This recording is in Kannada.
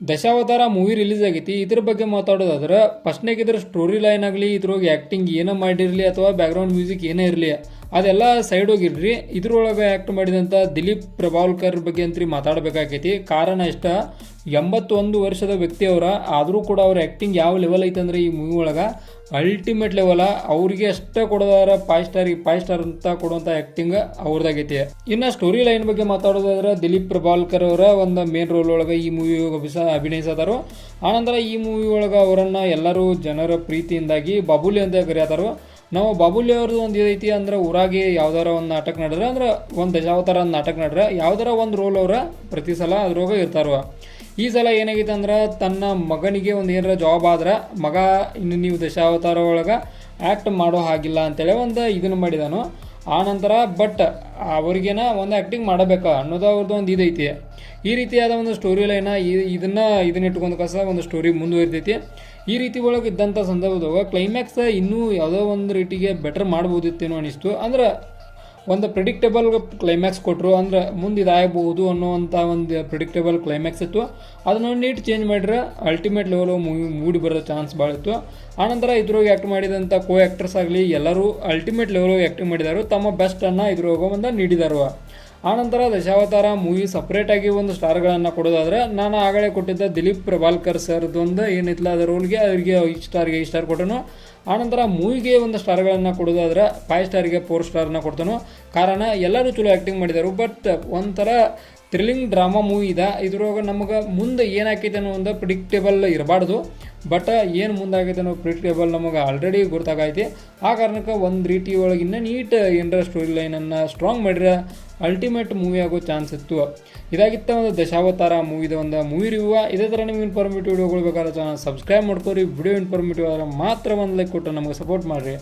ದಶಾವತಾರ ಮೂವಿ ರಿಲೀಸ್ ಆಗೈತಿ. ಇದ್ರ ಬಗ್ಗೆ ಮಾತಾಡೋದಾದ್ರೆ ಫಸ್ಟ್ನಾಗ ಇದ್ರ ಸ್ಟೋರಿ ಲೈನ್ ಆಗಲಿ, ಇದ್ರೊಳಗೆ ಆ್ಯಕ್ಟಿಂಗ್ ಏನೋ ಮಾಡಿರಲಿ ಅಥವಾ ಬ್ಯಾಕ್ಗ್ರೌಂಡ್ ಮ್ಯೂಸಿಕ್ ಏನೇ ಇರಲಿ ಅದೆಲ್ಲ ಸೈಡ್ ಹೋಗಿರ್ರಿ. ಇದ್ರೊಳಗೆ ಆ್ಯಕ್ಟ್ ಮಾಡಿದಂಥ ದಿಲೀಪ್ ಪ್ರಭಾವಲ್ಕರ್ ಬಗ್ಗೆ ಅಂತ್ರಿ ಮಾತಾಡಬೇಕಾಗೈತಿ ಕಾರಣ ಇಷ್ಟ, ಎಂಬತ್ತೊಂದು ವರ್ಷದ ವ್ಯಕ್ತಿ ಅವರ ಆದರೂ ಕೂಡ ಅವ್ರ ಆ್ಯಕ್ಟಿಂಗ್ ಯಾವ ಲೆವೆಲ್ ಐತಂದ್ರೆ ಈ ಮೂವಿ ಒಳಗೆ ಅಲ್ಟಿಮೇಟ್ ಲೆವೆಲ ಅವ್ರಿಗೆ ಅಷ್ಟೇ ಕೊಡೋದಾರ ಫೈವ್ ಸ್ಟಾರ್ ಫೈವ್ ಸ್ಟಾರ್ ಅಂತ ಕೊಡುವಂಥ ಆ್ಯಕ್ಟಿಂಗ್ ಅವ್ರದ್ದಾಗೈತಿ ಇನ್ನು ಸ್ಟೋರಿ ಲೈನ್ ಬಗ್ಗೆ ಮಾತಾಡೋದಾದ್ರೆ ದಿಲೀಪ್ ಪ್ರಭಾಲ್ಕರ್ ಅವರ ಒಂದು ಮೇನ್ ರೋಲ್ ಒಳಗೆ ಈ ಮೂವಿ ಅಭಿನಯಿಸಿದಾರು ಆನಂತರ ಈ ಮೂವಿ ಒಳಗೆ ಅವರನ್ನು ಎಲ್ಲರೂ ಜನರ ಪ್ರೀತಿಯಿಂದಾಗಿ ಬಾಬುಲಿ ಅಂತ ಕರೆಯತಾರು. ನಾವು ಬಾಬುಲಿ ಅವ್ರದ್ದು ಒಂದು ಇದೈತಿ ಅಂದ್ರೆ ಊರಾಗಿ ಯಾವ್ದಾರ ಒಂದು ನಾಟಕ ನಡೆದ್ರೆ ಅಂದ್ರೆ ಒಂದು ದಶಾವತಾರ ಒಂದು ನಾಟಕ ನಡೆದ್ರೆ ಯಾವ್ದಾರ ಒಂದು ರೋಲ್ ಅವ್ರ ಪ್ರತಿ ಸಲ ಅದ್ರೊಳಗೆ ಇರ್ತಾರ ಈ ಸಲ ಏನಾಗೈತೆ ಅಂದ್ರೆ ತನ್ನ ಮಗನಿಗೆ ಒಂದು ಏನಾರ ಜಾಬ್ ಆದ್ರೆ ಮಗ ಇನ್ನು ನೀವು ದಶಾವತಾರ ಒಳಗೆ ಆ್ಯಕ್ಟ್ ಮಾಡೋ ಹಾಗಿಲ್ಲ ಅಂತೇಳಿ ಒಂದು ಇದನ್ನು ಮಾಡಿದಾನು. ನಂತರ ಬಟ್ ಅವ್ರಿಗೇನ ಒಂದು ಆ್ಯಕ್ಟಿಂಗ್ ಮಾಡಬೇಕಾ ಅನ್ನೋದು ಅವ್ರದ್ದು ಒಂದು ಇದೈತಿ ಈ ರೀತಿಯಾದ ಒಂದು ಸ್ಟೋರಿ ಲೈನ ಇದನ್ನ ಇದನ್ನ ಇಟ್ಕೊಂಡು ಕಸ ಒಂದು ಸ್ಟೋರಿ ಮುಂದುವರಿತೈತಿ. ಈ ರೀತಿ ಒಳಗೆ ಇದ್ದಂಥ ಸಂದರ್ಭದಾಗ ಕ್ಲೈಮ್ಯಾಕ್ಸ್ ಇನ್ನೂ ಯಾವುದೋ ಒಂದು ರೀತಿಗೆ ಬೆಟರ್ ಮಾಡ್ಬೋದಿತ್ತೇನೋ ಅನಿಸ್ತು. ಅಂದ್ರೆ ಒಂದು ಪ್ರಿಡಿಕ್ಟೇಬಲ್ ಕ್ಲೈಮ್ಯಾಕ್ಸ್ ಕೊಟ್ಟರು ಅಂದ್ರೆ ಮುಂದೆ ಇದಾಗಬಹುದು ಅನ್ನೋವಂಥ ಒಂದು ಪ್ರಿಡಿಕ್ಟೇಬಲ್ ಕ್ಲೈಮ್ಯಾಕ್ಸ್ ಇತ್ತು. ಅದನ್ನ ನೀಟ್ ಚೇಂಜ್ ಮಾಡಿದ್ರೆ ಅಲ್ಟಿಮೇಟ್ ಲೆವೆಲ್ ಮೂವಿ ಮೂಡಿ ಬರೋ ಚಾನ್ಸ್ ಭಾಳ ಇತ್ತು. ಆನಂತರ ಇದ್ರೊಳಗೆ ಆ್ಯಕ್ಟ್ ಮಾಡಿದಂಥ ಕೋ ಆ್ಯಕ್ಟರ್ಸ್ ಆಗಲಿ, ಎಲ್ಲರೂ ಅಲ್ಟಿಮೇಟ್ ಲೆವೆಲ್ ಆ್ಯಕ್ಟಿಂಗ್ ಮಾಡಿದಾರು. ತಮ್ಮ ಬೆಸ್ಟನ್ನು ಇದ್ರೊಳಗೆ ಒಂದು ನೀಡಿದಾರು. ಆನಂತರ ದಶಾವತಾರ ಮೂವಿ ಸಪ್ರೇಟಾಗಿ ಒಂದು ಸ್ಟಾರ್ಗಳನ್ನು ಕೊಡೋದಾದ್ರೆ, ನಾನು ಆಗಲೇ ಕೊಟ್ಟಿದ್ದ ದಿಲೀಪ್ ಪ್ರಭಾಲ್ಕರ್ ಸರ್ದೊಂದು ಏನಿತ್ತಲ್ಲ ಅದರ ರೋಲ್ಗೆ ಅವರಿಗೆ ಈ ಸ್ಟಾರ್ಗೆ ಈ ಸ್ಟಾರ್ ಕೊಟ್ಟನು. ಆನಂತರ ಮೂವಿಗೆ ಒಂದು ಸ್ಟಾರ್ಗಳನ್ನು ಕೊಡೋದಾದ್ರೆ ಫೈವ್ ಸ್ಟಾರ್ಗೆ ಫೋರ್ ಸ್ಟಾರ್ನ ಕೊಡ್ತಾನು. ಕಾರಣ ಎಲ್ಲರೂ ಚಲೋ ಆ್ಯಕ್ಟಿಂಗ್ ಮಾಡಿದರು ಬಟ್ ಒಂಥರ ಥ್ರಿಲ್ಲಿಂಗ್ ಡ್ರಾಮಾ ಮೂವಿ ಇದೆ. ಇದ್ರೊಳಗೆ ನಮಗೆ ಮುಂದೆ ಏನಾಕೈತೆ ಅನ್ನೋ ಒಂದು ಪ್ರಿಡಿಕ್ಟೇಬಲ್ ಇರಬಾರ್ದು. ಬಟ್ ಏನು ಮುಂದಾಗೈತೆ ಅನ್ನೋ ಪ್ರಿಡಿಕ್ಟೇಬಲ್ ನಮಗೆ ಆಲ್ರೆಡಿ ಗೊತ್ತಾಗೈತಿ. ಆ ಕಾರಣಕ್ಕೆ ಒಂದು ರೀತಿ ಒಳಗೆ ನೀಟ್ ಏನರ ಸ್ಟೋರಿ ಲೈನನ್ನು ಸ್ಟ್ರಾಂಗ್ ಮಾಡಿರ ಅಲ್ಟಿಮೇಟ್ ಮೂವಿ ಆಗೋ ಚಾನ್ಸ್ ಇತ್ತು. ಇದಾಗಿತ್ತ ಒಂದು ದಶಾವತಾರ ಮೂವಿದ ಒಂದು ಮೂವಿ ರಿವ್ಯೂ ಇದೇ ಥರ ನಿಮ್ಗೆ ಇನ್ಫಾರ್ಮೇಟಿವ್ ವಿಡಿಯೋಗಳು ಬೇಕಾದ್ರೆ ಚಾನಲ್ ಸಬ್ಸ್ಕ್ರೈಬ್ ಮಾಡ್ಕೋರಿ. ವಿಡಿಯೋ ಇನ್ಫಾರ್ಮೇಟಿವ್ ಆದರೆ ಮಾತ್ರ ಒಂದು ಲೈಕ್ ಕೊಟ್ಟು ನಮಗೆ ಸಪೋರ್ಟ್ ಮಾಡಿರಿ.